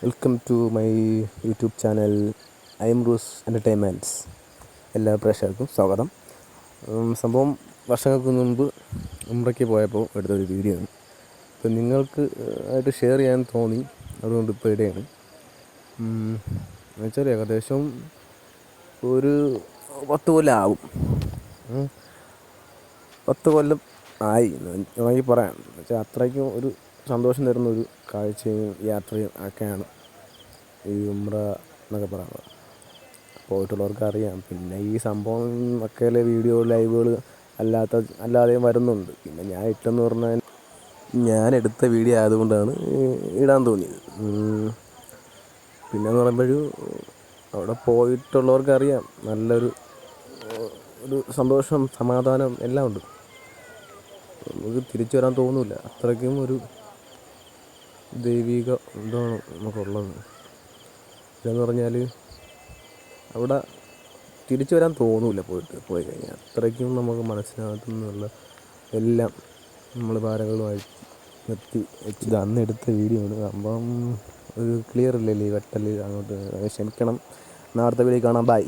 Welcome to my YouTube channel I M റൂസ് entertainments എല്ലാ പ്രേക്ഷകർക്കും സ്വാഗതം. സംഭവം വർഷങ്ങൾക്ക് മുൻപ് ഉമ്രയ്ക്ക് പോയപ്പോൾ എടുത്തൊരു വീഡിയോ ആണ്. ഇപ്പം നിങ്ങൾക്ക് ആയിട്ട് ഷെയർ ചെയ്യാൻ തോന്നി. അതുകൊണ്ട് ഇപ്പോൾ ഇടയാണ് എന്നുവെച്ചാൽ ഏകദേശം ഒരു പത്ത് കൊല്ലം ആവും. പത്ത് കൊല്ലം ആയി. വേണമെങ്കിൽ പറയാം. എന്നുവെച്ചാൽ അത്രയ്ക്കും ഒരു സന്തോഷം തരുന്ന ഒരു കാഴ്ചയും യാത്രയും ഒക്കെയാണ് ഈ ഉമ്ര എന്നൊക്കെ പറയുന്നത്. പോയിട്ടുള്ളവർക്ക് അറിയാം. പിന്നെ ഈ സംഭവം ഒക്കെ വീഡിയോ ലൈവുകൾ അല്ലാത്ത അല്ലാതെയും വരുന്നുണ്ട്. പിന്നെ ഞാൻ ഇട്ടെന്ന് പറഞ്ഞാൽ ഞാൻ എടുത്ത വീഡിയോ ആയതുകൊണ്ടാണ് ഇടാൻ തോന്നിയത്. പിന്നെ പറയുമ്പോഴും അവിടെ പോയിട്ടുള്ളവർക്ക് അറിയാം. നല്ലൊരു ഒരു സന്തോഷം സമാധാനം എല്ലാം ഉണ്ട്. നമുക്ക് തിരിച്ചു വരാൻ തോന്നില്ല അത്രയ്ക്കും ഒരു ദൈവിക ഇതാണ് നമുക്കുള്ളത്. ഇതെന്ന് പറഞ്ഞാൽ അവിടെ തിരിച്ചു വരാൻ തോന്നില്ല പോയിട്ട് പോയി കഴിഞ്ഞാൽ. അത്രയ്ക്കും നമുക്ക് മനസ്സിനകത്തു നിന്നുള്ള എല്ലാം നമ്മൾ ഭാരങ്ങളുമായി നിർത്തി ഇത് അന്ന് എടുത്ത വീഡിയോ ആണ്. അപ്പം ഒരു ക്ലിയർ ഇല്ലല്ലേ ഈ വെട്ടൽ അങ്ങോട്ട്. ക്ഷമിക്കണം. നാളത്തെ വീഡിയോ കാണാം. ബൈ